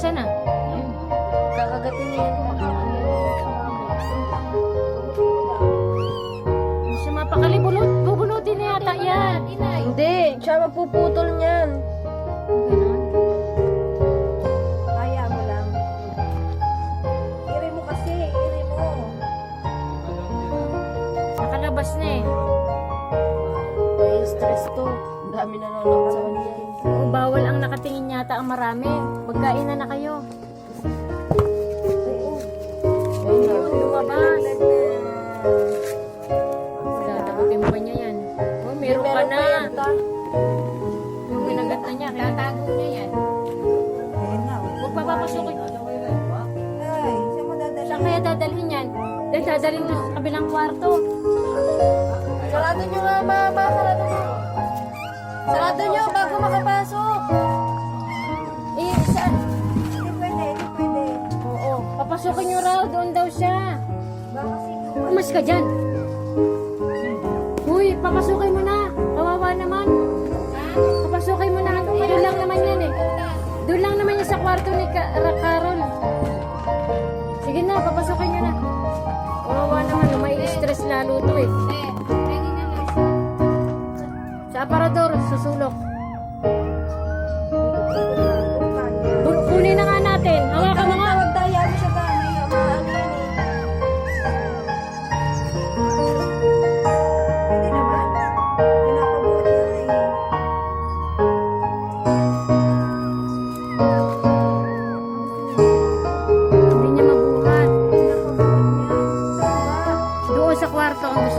Asan na? Kakagatin niya yan. Siya mapakali, bunot, bubunutin na yata yan. Hindi, siya mapuputol niyan. Kaya mo lang. Iri mo kasi, iri mo. Nakalabas na eh. May stress to. Ang dami na nanonood sa kanya. Oo, bawal ang nakatingin yata ang marami. Magkain na na kayo. Ayun, lumabas. Tatagutin ba niya yan? Oh, meron ka na. Yung ginagat na niya. Tatago niya yan. Huwag papapasukin. Ay, saan kaya dadalhin yan? Dadalhin doon sa kabilang kwarto. Sarado nyo bago makapasok. Eh, saan? Hindi pwede, hindi pwede. Oo. Papasukin niyo raw. Doon daw siya. Baka sino. Umas ka dyan. Uy, papasukin mo na. Kawawa naman. Papasukin mo na. Doon lang naman yan eh. Doon lang naman yan sa kwarto ni Ka- Sa aparador, susulok. Kunin na nga natin. Hawakan mo nga. Tawag tayo ano siya gani. Ang mga ano yan eh. Pwede naman. Pinapabuhat. Hindi niya mabuhat. Pinapabuhat niya. Sa baba. Sa kwarto ang gusto.